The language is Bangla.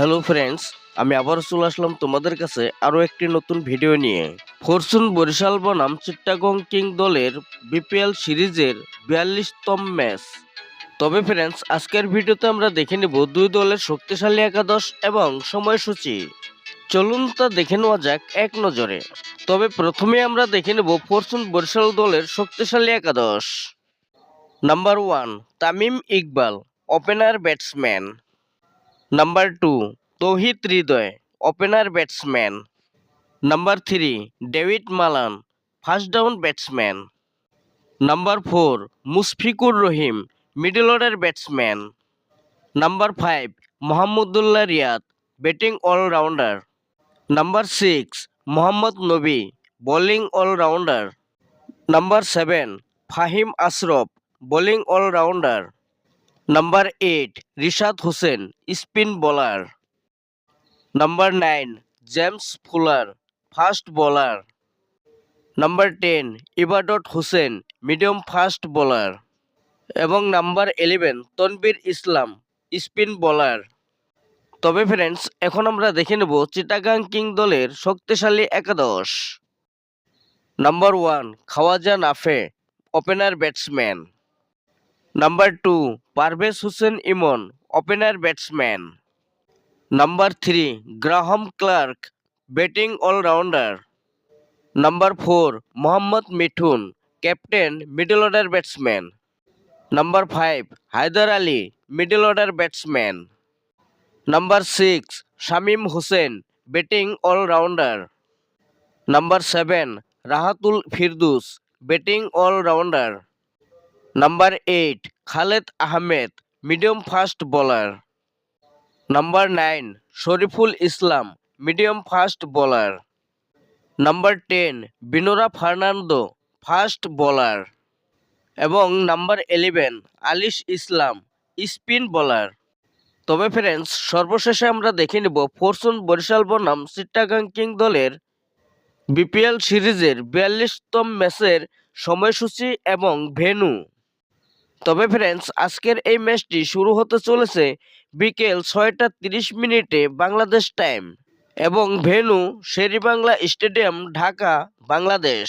হ্যালো ফ্রেন্ডস, আমি আবারও চলে আসলাম তোমাদের কাছে আরও একটি নতুন ভিডিও নিয়ে। ফরচুন বরিশাল বনাম চিট্টাগং কিং দলের বিপিএল সিরিজের বিয়াল্লিশতম ম্যাচ। তবে ফ্রেন্ডস, আজকের ভিডিওতে আমরা দেখে নেব দুই দলের শক্তিশালী একাদশ এবং সময়সূচি। চলুন তা দেখে নেওয়া যাক এক নজরে। তবে প্রথমে আমরা দেখে নেব ফরচুন বরিশাল দলের শক্তিশালী একাদশ। Number one, Tamim Iqbal, opener batsman. Number two Towhid Hridoy opener batsman number three David Malan first down batsman number four Mushfiqur Rahim middle order batsman number five Mahmudullah Riyad batting allrounder number six Mohammad Nabi bowling allrounder number seven Faheem Ashraf bowling allrounder number eight Rishad Hossain spin bowler number nine James Fuller fast bowler number ten Ebadot Hossain medium fast bowler এবং number eleven Tanvir Islam spin bowler তবে ফ্রেন্ডস এখন আমরা দেখে নেব চিটাগাং কিং দলের শক্তিশালী একাদশ। Number one Khawaja Nafay opener batsman number two Parvez Hossain Emon opener batsman number three Graham Clark batting allrounder number four Mohammad Mithun captain middle order batsman number five Haider Ali middle order batsman number six Shamim Hossain batting allrounder number seven Rahatul Ferdous batting allrounder number eight Khaled Ahmed medium fast bowler number nine Shoriful Islam medium fast bowler number ten Binura Fernando fast bowler এবং number eleven Alis Islam spin bowler তবে ফ্রেন্ডস সর্বশেষে আমরা দেখে নেব ফরচুন বরিশাল বনাম চিট্টাগাং কিং দলের বিপিএল সিরিজের বিয়াল্লিশতম ম্যাচের সময়সূচি এবং ভেন্যু। তবে ফ্রেন্ডস আজকের এই ম্যাচটি শুরু হতে চলেছে বিকেল ছয়টা তিরিশ মিনিটে বাংলাদেশ টাইম এবং ভেন্যু শেরিবাংলা স্টেডিয়াম, ঢাকা, বাংলাদেশ।